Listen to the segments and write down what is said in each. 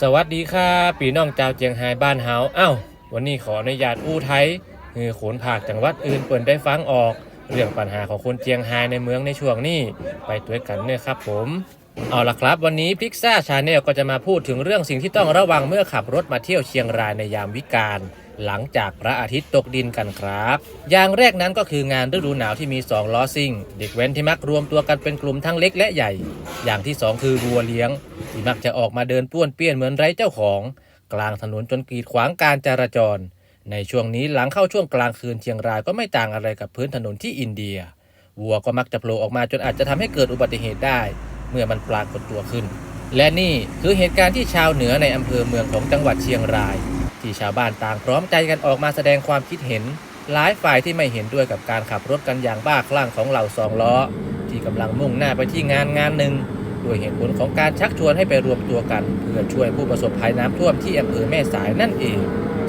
สวัสดีค่ะปีน้องเจ้าเจียงไฮบ้านเฮาเอ้า วันนี้ขออนุญาตอู้ไทยคือขนผากจังหวัดอื่นเปิดได้ฟังออก เรื่องปัญหาของคนเจียงไฮในเมืองในช่วงนี้ ไปด้วยกันเนี่ยครับผม เอาละครับ วันนี้พิกซ่าชาแนลก็จะมาพูดถึงเรื่องสิ่งที่ต้องระวังเมื่อขับรถมาเที่ยวเชียงรายในยามวิกาลหลังจากพระอาทิตย์ตกดินกันครับ อย่างแรกนั้นก็คืองานฤดูหนาวที่มีสองล้อซิ่ง เด็กแว้นที่มักรวมตัวกันเป็นกลุ่มทั้งเล็กและใหญ่ อย่างที่สองคือวัวเลี้ยง ที่มักจะออกมาเดินป้วนเปี้ยนเหมือนไร้เจ้าของ กลางถนนจนกีดขวางการจราจร ในช่วงนี้หลังเข้าช่วงกลางคืนเชียงรายก็ไม่ต่างอะไรกับพื้นถนนที่อินเดีย วัวก็มักจะโผล่ออกมาจนอาจจะทำให้เกิดอุบัติเหตุได้ เมื่อมันปรากฏตัวขึ้น และนี่คือเหตุการณ์ที่ชาวเหนือในอำเภอเมืองของจังหวัดเชียงราย ที่ชาวบ้านต่างพร้อมใจกันออกมาแสดงความคิดเห็น หลายฝ่ายที่ไม่เห็นด้วยกับการขับรถกันอย่างบ้าคลั่งของเหล่าสองล้อ ที่กำลังมุ่งหน้าไปที่งานงานหนึ่งด้วยเหตุผลของการชักชวนให้ไปรวมตัวกัน เพื่อช่วยผู้ประสบภัยน้ำท่วมที่อำเภอแม่สายนั่นเอง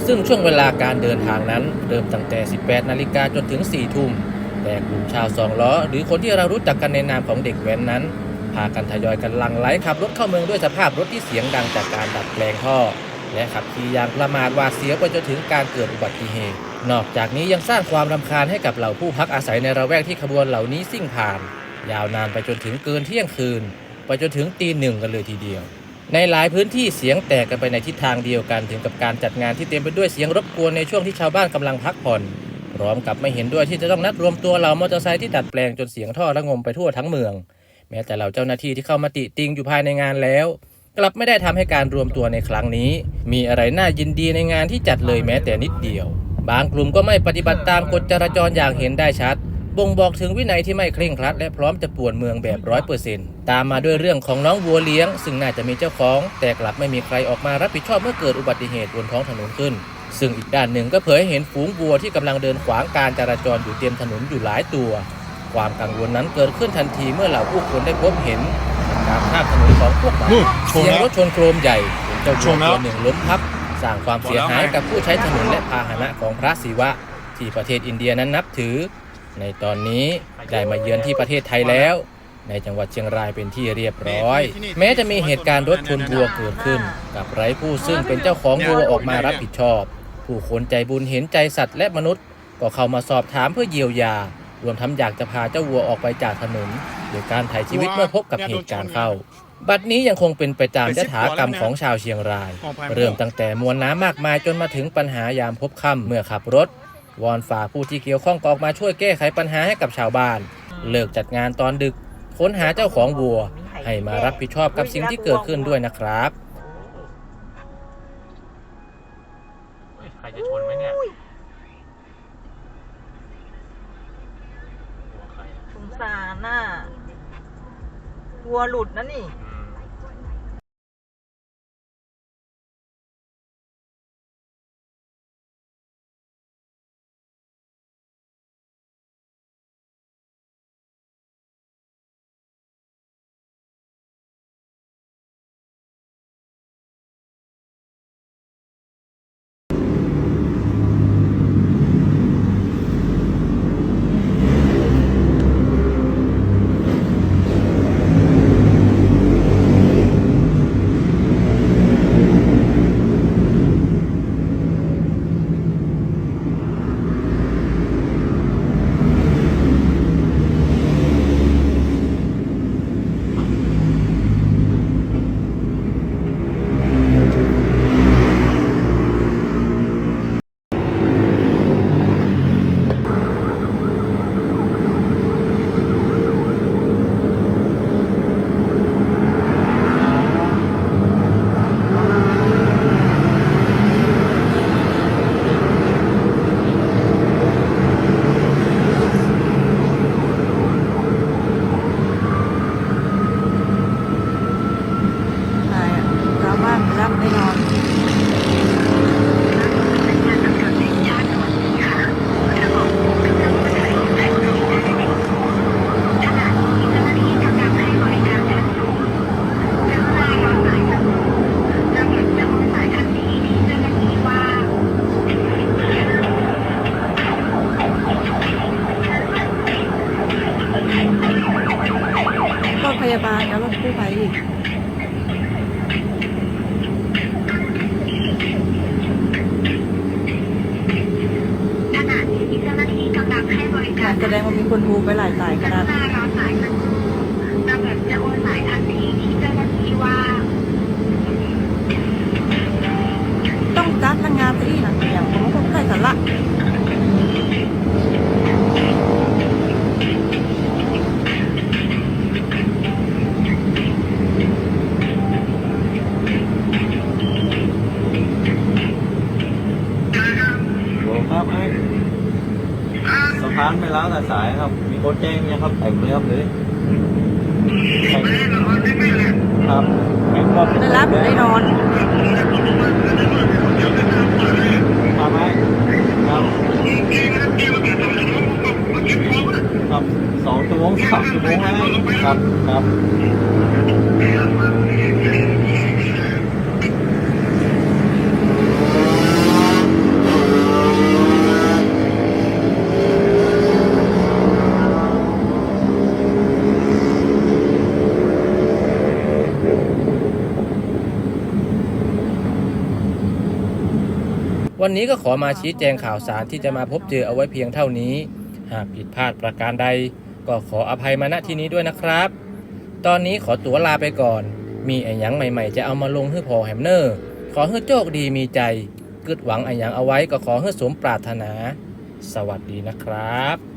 ซึ่งช่วงเวลาการเดินทางนั้น เริ่มตั้งแต่ 18 นาฬิกาจนถึง 4 ทุ่มแต่กลุ่มชาวสองล้อ หรือคนที่เรารู้จักกันในนามของเด็กแว้นนั้นากันทยอยกันลังไหลขับรถเข้าเมืองด้วยสภาพรถที่เสียงดังจากการดัดแปลงท่อ และขับขี่อย่างประมาทหวาดเสียวไปจนถึงการเกิดอุบัติเหตุ นอกจากนี้ยังสร้างความรำคาญให้กับเหล่าผู้พักอาศัยในระแวกที่ขบวนเหล่านี้ซิ่งผ่าน ยาวนานไปจนถึงเกินเที่ยงคืน ไปจนถึงตีหนึ่งกันเลยทีเดียว ในหลายพื้นที่เสียงแตกกันไปในทิศทางเดียวกันถึงกับการจัดงานที่เต็มไปด้วยเสียงรบกวนในช่วงที่ชาวบ้านกำลังพักผ่อนพร้อมกับไม่เห็นด้วยที่จะต้องนัดรวมตัวเหล่ามอเตอร์ไซค์ที่ดัดแปลงจนเสียงท่อระงมไปทั่วทั้งเมือง แม้แต่เหล่าเจ้าหน้าที่ที่เข้ามาติติงอยู่ภายในงานแล้ว กลับไม่ได้ทำให้การรวมตัวในครั้งนี้ มีอะไรน่ายินดีในงานที่จัดเลยแม้แต่นิดเดียว บางกลุ่มก็ไม่ปฏิบัติตามกฎจราจรอย่างเห็นได้ชัดบ่งบอกถึงวินัยที่ไม่เคร่งครัด และพร้อมจะป่วนเมืองแบบร้อยเปอร์เซ็นต์ตามมาด้วยเรื่องของน้องวัวเลี้ยง ซึ่งน่าจะมีเจ้าของ แต่กลับไม่มีใครออกมารับผิดชอบเมื่อเกิดอุบัติเหตุบนท้องถนนขึ้น ซึ่งอีกด้านหนึ่งก็เผยให้เห็นฝูงวัวที่กำลังเดินขวางการจราจรอยู่เต็มถนนอยู่หลายตัว ความกังวลนั้นเกิดขึ้นทันทีเมื่อเหล่าผู้คนได้พบเห็นการข้ามถนนของพวกมันนู่นชนเสียงแล้วรถชนโครมใหญ่เจ้าชวัวนแล้วตัวหนึ่งล้มพับสร้างความเสียหายบอกแล้วไงกับผู้ใช้ถนนและพาหนะของพระศิวะ ที่ประเทศอินเดียนั้นนับถือ ในตอนนี้ได้มาเยือนที่ประเทศไทยแล้ว ในจังหวัดเชียงรายเป็นที่เรียบร้อย แม้จะมีเหตุการณ์รถชนวัวเกิดขึ้น กับไร้ผู้ซึ่งเป็นเจ้าของวัวออกมารับผิดชอบ ผู้คนใจบุญเห็นใจสัตว์และมนุษย์ ก็เข้ามาสอบถามเพื่อเยียวยา รวมทั้งอยากจะพาเจ้าวัวออกไปจากถนนโดยการถ่ายชีวิตเมื่อพบกับเหตุการณ์เข้า บัดนี้ยังคงเป็นไปตามยถากรรมของชาวเชียงราย เริ่มตั้งแต่มวลน้ำมากมายจนมาถึงปัญหายามพบค่ำเมื่อขับรถ วอนฝ่าผู้ที่เกี่ยวข้องก็ออกมาช่วยแก้ไขปัญหาให้กับชาวบ้าน เลิกจัดงานตอนดึก ค้นหาเจ้าของวัว ให้มารับผิดชอบกับสิ่งที่เกิดขึ้นด้วยนะครับ สาหน้าวัวหลุดนะนี่ ขณะนจ้าด้แสดงว่ามีคนโทรไปหลายสายขนาด สะพานไปแล้วแต่สายครับ มีคนแจ้งยังครับเต็มเลยครับเลยแข่งครับแข่งรอบได้รับหรือได้นอนมาไหมครับครับสองชั่วโมงสามชั่วโมงแล้วครับครับ วันนี้ก็ขอมาชี้แจงข่าวสารที่จะมาพบเจอเอาไว้เพียงเท่านี้ หากผิดพลาดประการใด ก็ขออภัยมาณที่นี้ด้วยนะครับ ตอนนี้ขอตัวลาไปก่อน มีไอ้หยังใหม่ๆ จะเอามาลงให้พอแฮมเนอร์ ขอให้โชคดีมีใจกึดหวังไอ้หยังเอาไว้ก็ขอให้สมปรารถนา สวัสดีนะครับ